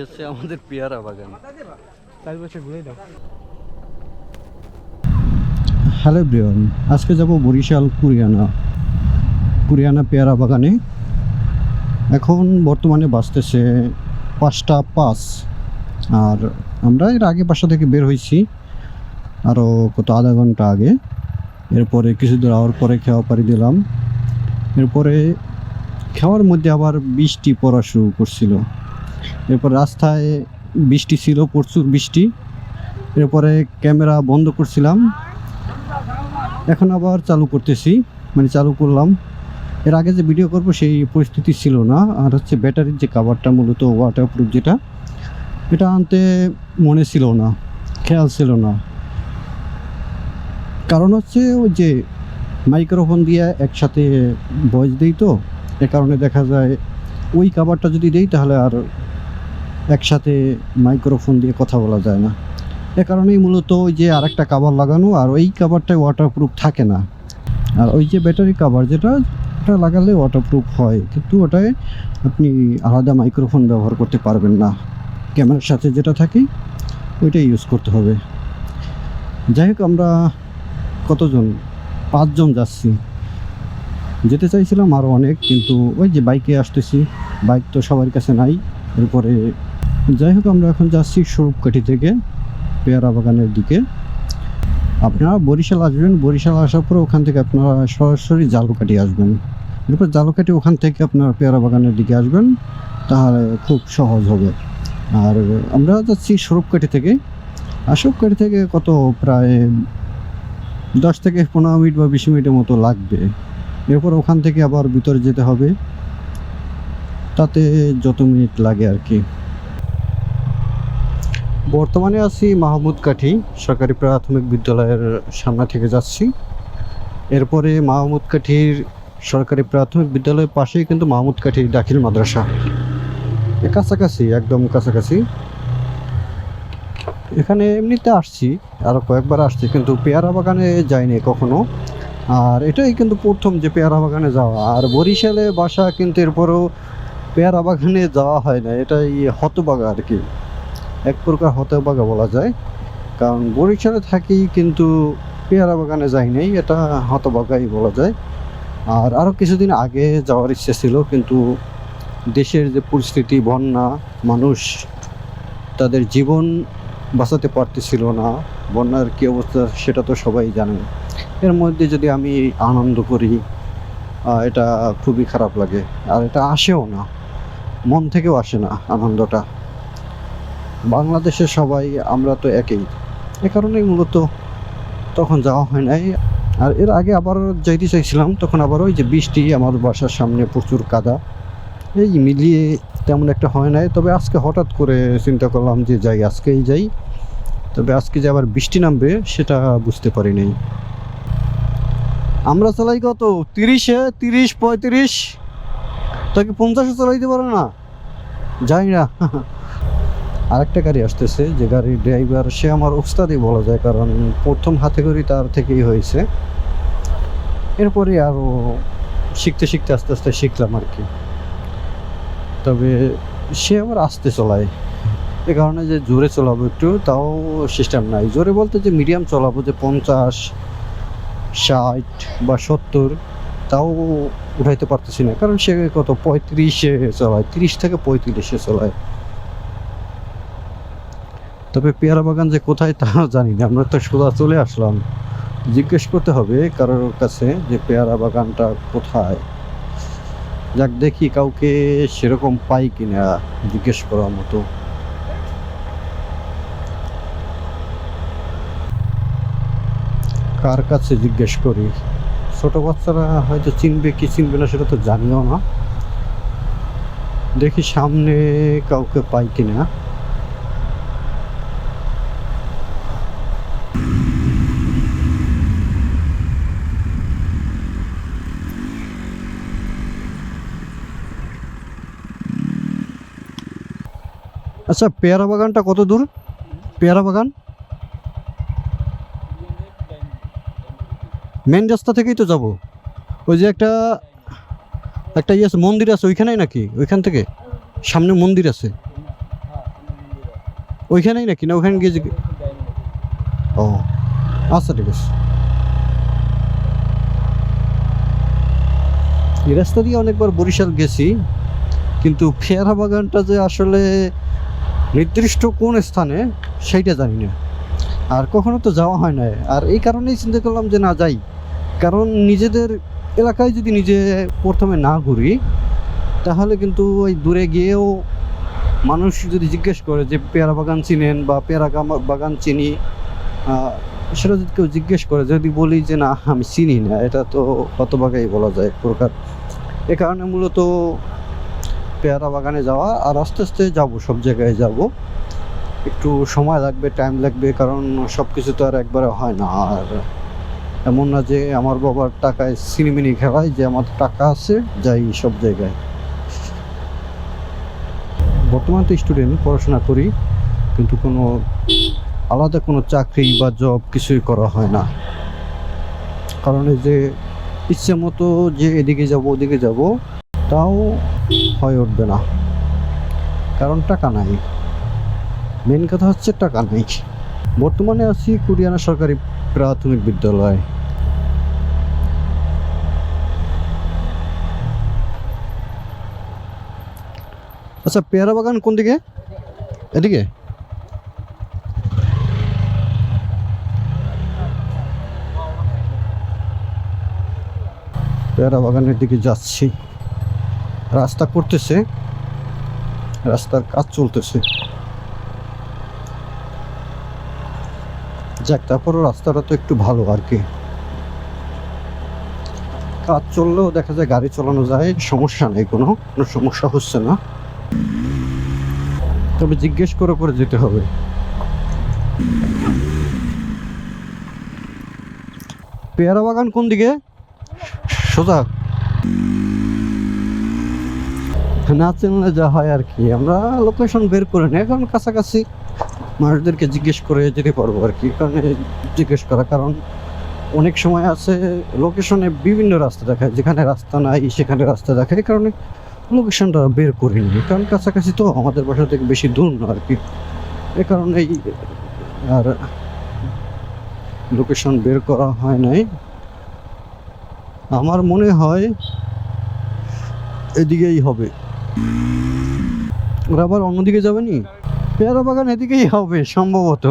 হচ্ছে আমাদের পেয়ারা বাগান। হ্যালো ব্রিয়ন আজকে যাব বরিশাল, কুরিয়ানা। কুরিয়ানা পেয়ারা বাগানে। এখন বর্তমানে বাঁচতেছে পাঁচটা পাঁচ। আর আমরা এর আগে বাসা থেকে বের হয়েছি আরও কত আধা ঘণ্টা আগে। এরপরে কিছু দূর আওয়ার পরে খাওয়া পাড়ি দিলাম। এরপরে খাওয়ার মধ্যে আবার বৃষ্টি পড়া শুরু করছিল। এরপর রাস্তায় বৃষ্টি ছিল, প্রচুর বৃষ্টি। এরপরে ক্যামেরা বন্ধ করছিলাম। এখন আবার চালু করতেছি মানে চালু করলাম। এর আগে যে ভিডিও করব সেই পরিস্থিতি ছিল না। আর হচ্ছে ব্যাটারির যে কাভারটা মূলত ওয়াটারপ্রুফ যেটা, এটা আনতে মনে ছিল না, খেয়াল ছিল না। কারণ হচ্ছে ওই যে মাইক্রোফোন দিয়ে একসাথে ভয়েস দিই তো এ কারণে দেখা যায় ওই কাভারটা যদি দেই তাহলে আর একসাথে মাইক্রোফোন দিয়ে কথা বলা যায় না। এ কারণেই মূলত ওই যে আরেকটা কাভার লাগানো আর ওই কাভারটায় ওয়াটারপ্রুফ থাকে না। আর ওই যে ব্যাটারি কাভার যেটা, ওটা লাগালে ওয়াটারপ্রুফ হয়। কিন্তু ওটায় আপনি আলাদা মাইক্রোফোন ব্যবহার করতে পারবেন না। ক্যামেরার সাথে যেটা থাকে, ওইটাই ইউজ করতে হবে। যাই হোক, আমরা কতজন? পাঁচজন যাচ্ছি। যেতে চাইছিলাম আরও অনেক, কিন্তু ওই যে বাইকে আসতেছি বাইক তো সবার কাছে নাই। এরপরে যাই হোক, আমরা এখন যাচ্ছি স্বরূপকাঠি থেকে, পেয়ারা বাগানের দিকে। আপনারা বরিশাল আসবেন, বরিশাল আসার পরে ওখান থেকে আপনারা সরাসরি জালুকাঠি আসবেন। এরপর জালুকাঠি ওখান থেকে আপনার পেয়ারা বাগানের দিকে আসবেন, তাহলে খুব সহজ হবে। আর আমরা যাচ্ছি স্বরূপকাঠি থেকে। স্বরূপকাঠি থেকে কত, প্রায় দশ থেকে পনেরো মিনিট বা বিশ মিনিটের মতো লাগবে। এরপর ওখান থেকে আবার ভিতরে যেতে হবে। তাতে যত মিনিট লাগে আর কি। বর্তমানে আছি মাহমুদ কাঠি, সরকারি প্রাথমিক বিদ্যালয়ের সামনে থেকে যাচ্ছি। এরপরে মাহমুদ কাঠির সরকারি প্রাথমিক বিদ্যালয়ের পাশেই কিন্তু মাহমুদ কাঠি দাখিল মাদ্রাসা। কাছাকাছি, একদম কাছাকাছি। এখানে এমনিতে আসছি আরও কয়েকবার আসছি, কিন্তু পেয়ারা বাগানে যাইনি কখনো। আর এটাই কিন্তু প্রথম যে পেয়ারা বাগানে যাওয়া। আর বরিশালে বাসা কিন্তু এরপরও পেয়ারা বাগানে যাওয়া হয় না, এটাই হতবাগা আর কি। এক প্রকার হতবাগা বলা যায়। কারণ বরিশালে থাকি কিন্তু পেয়ারা বাগানে যাই নাই, এটা হতবাগাই বলা যায়। আর আরও কিছুদিন আগে যাওয়ার ইচ্ছে ছিল, কিন্তু দেশের যে পরিস্থিতি, বন্যা, মানুষ, তাদের জীবন বাঁচাতে পারতেছিল না। বন্যার কী অবস্থা সেটা তো সবাই জানে। এর মধ্যে যদি আমি আনন্দ করি এটা খুবই খারাপ লাগে। আর এটা আসেও না। মন থেকেও আসে না আনন্দটা। বাংলাদেশের সবাই, আমরা তো একই। এ কারণেই মূলত তখন যাওয়া হয় নাই। আর এর আগে আবার যাইতে চাইছিলাম, তখন আবার ওই যে বৃষ্টি, আমার বাসার সামনে প্রচুর কাদা। এই মিলিয়ে তেমন একটা হয় নাই। তবে আজকে হঠাৎ করে চিন্তা করলাম যে যাই, আজকেই যাই। তবে আজকে যে আবার বৃষ্টি নামবে, সেটা বুঝতে পারি নাই। আমরা চালাই কত? তিরিশে? তিরিশ, পঁয়ত্রিশ? তাকে পঞ্চাশে চালাইতে পারে না? যাই না। আরেকটা গাড়ি আসতেছে, যে গাড়ির ড্রাইভার সে আমার ওস্তাদই বলা যায়, কারণ প্রথম হাতে করি তার থেকেই হয়েছে। এরপরে আরও শিখতে শিখতে আস্তে আস্তে শিখলাম আর কি। তবে সে আবার আস্তে চলায়। এ কারণে যে জোরে চলাবো একটু, তাও সিস্টেম নাই। জোরে বলতে যে মিডিয়াম চলাবো, যে পঞ্চাশ ষাট বা সত্তর, তাও উঠাইতে পারতেছি না। কারণ সে কত? পঁয়ত্রিশে চলায়, তিরিশ থেকে পঁয়ত্রিশে চলায়। তবে পেয়ারা বাগান যে কোথায় তা জানি না। আমরা তো সোজা চলে আসলাম। জিজ্ঞেস করতে হবে কারোর কাছে যে পেয়ারা বাগানটা কোথায়। যাক দেখি কাউকে সেরকম পাই কিনা জিজ্ঞেস করার মতো। কার কাছে জিজ্ঞেস করি, ছোট বাচ্চারা হয়তো চিনবে কি চিনবে না সেটা তো জানিও না। দেখি সামনে কাউকে পাই কিনা। আচ্ছা পেয়ারা বাগানটা কত দূর? পেয়ারা বাগান? মেন রাস্তা থেকেই তো যাব। ওই যে একটা একটা ইয়ে আছে, মন্দির আছে ওইখানেই নাকি? ওইখান থেকে? সামনে মন্দির আছে। ওইখানেই নাকি না ওখানে গিয়ে ও আচ্ছা ঠিক আছে। এই রাস্তা দিয়ে অনেকবার বরিশাল গেছি, কিন্তু পেয়ারা বাগানটা যে আসলে নির্দিষ্ট কোন স্থানে সেইটা জানি না। আর কখনো তো যাওয়া হয় না আর এই কারণেই চিন্তা করলাম যে না, যাই। কারণ নিজেদের এলাকায় যদি নিজে প্রথমে না ঘুরি, তাহলে কিন্তু ওই দূরে গিয়েও মানুষ যদি জিজ্ঞেস করে যে, পেয়ারা বাগান চিনেন বা পেয়ারা বাগান চিনি? সেটা যদি কেউ জিজ্ঞেস করে, যদি বলি যে, না, আমি চিনি না, এটা তো হতবাগাই বলা যায় এক প্রকার। এ কারণে মূলত পেয়ারা বাগানে যাওয়া আর আস্তে আস্তে যাব, সব জায়গায় যাব। একটু সময় লাগবে টাইম লাগবে, কারণ সব কিছু তো আর একবারে হয় না, আর এমন না যে আমার বাবার টাকায় সিনেমিনি খেলায় যে আমার টাকা আছে, যাই সব জায়গায়। বর্তমান তো স্টুডেন্ট পড়াশোনা করি, কিন্তু কোনো আলাদা কোনো চাকরি বা জব কিছুই করা হয় না। কারণ যে ইচ্ছে মতো যে এদিকে যাব, ওদিকে যাব, তাও হয়ে উঠবে না। কারণ টাকা নাই। মেন কথা হচ্ছে টাকা নাই। বর্তমানে আছি কুরিয়ানা সরকারি প্রাথমিক বিদ্যালয়। আচ্ছা পেয়ারা বাগান কোন দিকে? এদিকে? পেয়ারা বাগানের দিকে যাচ্ছি। রাস্তা করতেছে। রাস্তার কাজ চলতেছে। যাক, তারপরও রাস্তাটা তো একটু ভালো আর কি। কাজ চললেও দেখা যায় গাড়ি চালানো যায়, সমস্যা নেই কোনো কোনো সমস্যা হচ্ছে না। তবে জিজ্ঞেস করে করে যেতে হবে। পেয়ারা বাগান কোন দিকে? সোজা। না চিনলে যা হয় আর কি, আমরা লোকেশন বের করে নিই, এখন কাছাকাছি। মানুষদেরকে জিজ্ঞেস করে যেতে পারব আর কি। কারণে জিজ্ঞেস করা কারণ অনেক সময় আছে লোকেশনে বিভিন্ন রাস্তা দেখায়, যেখানে রাস্তা নাই সেখানে রাস্তা দেখায়, কারণে লোকেশনটা বের করিনি। কারণ কাছাকাছি তো আমাদের বাসা থেকে বেশি দূর না আর কি। এ কারণেই আর লোকেশন বের করা হয় নাই। আমার মনে হয় এদিকেই হবে। ওরা আবার অন্যদিকে যাবে নি? পেয়ারা বাগান এদিকেই হবে, সম্ভবত।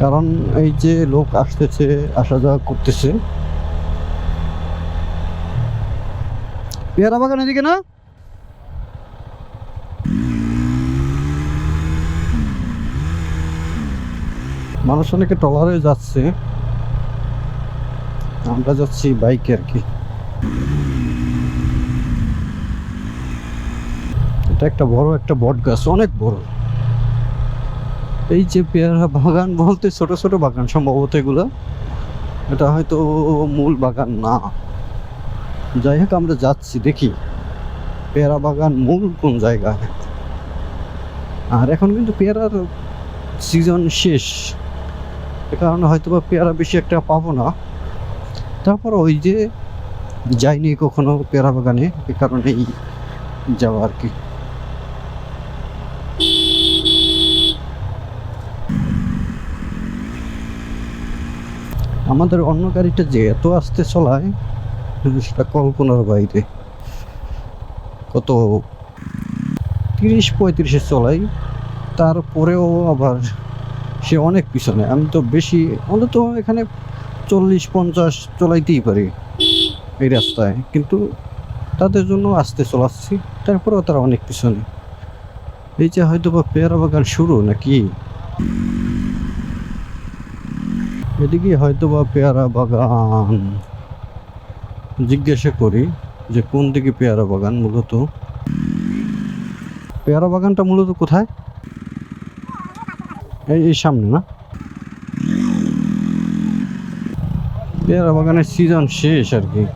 কারণ এই যে লোক আসতেছে, আসা যাওয়া করতেছে। পেয়ারা বাগান এদিকে না? মানুষ অনেকে ট্রলারে যাচ্ছে। আমরা যাচ্ছি বাইকে আর কি। এটা একটা বড় একটা বট গাছ, অনেক বড়। এই যে পেয়ারা বাগান বলতে ছোট ছোট বাগান সম্ভবত এগুলো। এটা হয়তো মূল বাগান না। যাই হোক, আমরা যাচ্ছি, দেখি। পেয়ারা বাগান মূল কোন জায়গায় আর এখন কিন্তু পেয়ারার সিজন শেষ। এ কারণে হয়তো বা পেয়ারা বেশি একটা পাবো না। তারপর ওই যে যাইনি কখনো পেয়ারা বাগানে, এ কারণেই যাওয়া আর কি। আমাদের অন্য গাড়িটা যে এত আস্তে চলায় সেটা কল্পনার বাইরে। কত তিরিশ পঁয়ত্রিশে চলাই তারপরেও আবার সে অনেক পিছনে। আমি তো বেশি, অন্তত এখানে চল্লিশ পঞ্চাশ চলাইতেই পারি এই রাস্তায়। কিন্তু তাদের জন্য আস্তে চলাচ্ছি, তারপরেও তারা অনেক পিছনে। এই যে হয়তো বা পেয়ারা বাগান শুরু নাকি? এদিকে হয়তো বা পেয়ারা বাগান। জিজ্ঞাসা করি যে কোন দিকে পেয়ারা বাগান মূলত? পেয়ারা বাগানটা মূলত কোথায়? এই এই সামনে না? পেয়ারা বাগানের সিজন শেষ আর কি।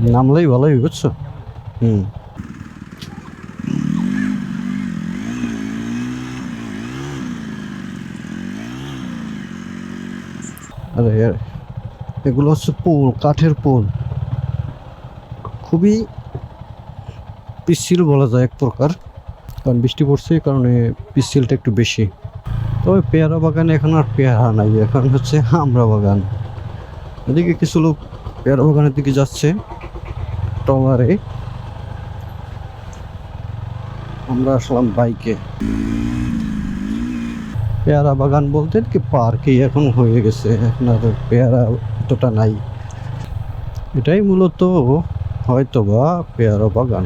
নামলেই ভালোই, বুঝছ? হুম। আরে এগুলো হচ্ছে পোল, কাঠের পোল। খুবই পিচ্ছিল বলা যায় এক প্রকার, কারণ বৃষ্টি পড়ছে কারণে পিচ্ছিলটা একটু বেশি। তবে পেয়ারা বাগানে এখন আর পেয়ারা নাই এখন হচ্ছে আমরা বাগান। এদিকে কিছু লোক পেয়ারা বাগানের দিকে যাচ্ছে ট্রলারে আমরা আসলাম বাইকে। পেয়ারা বাগান বলতে কি পার্কেই এখন হয়ে গেছে আর পেয়ারা এতটা নাই। এটাই মূলত হয়তো বা পেয়ারা বাগান।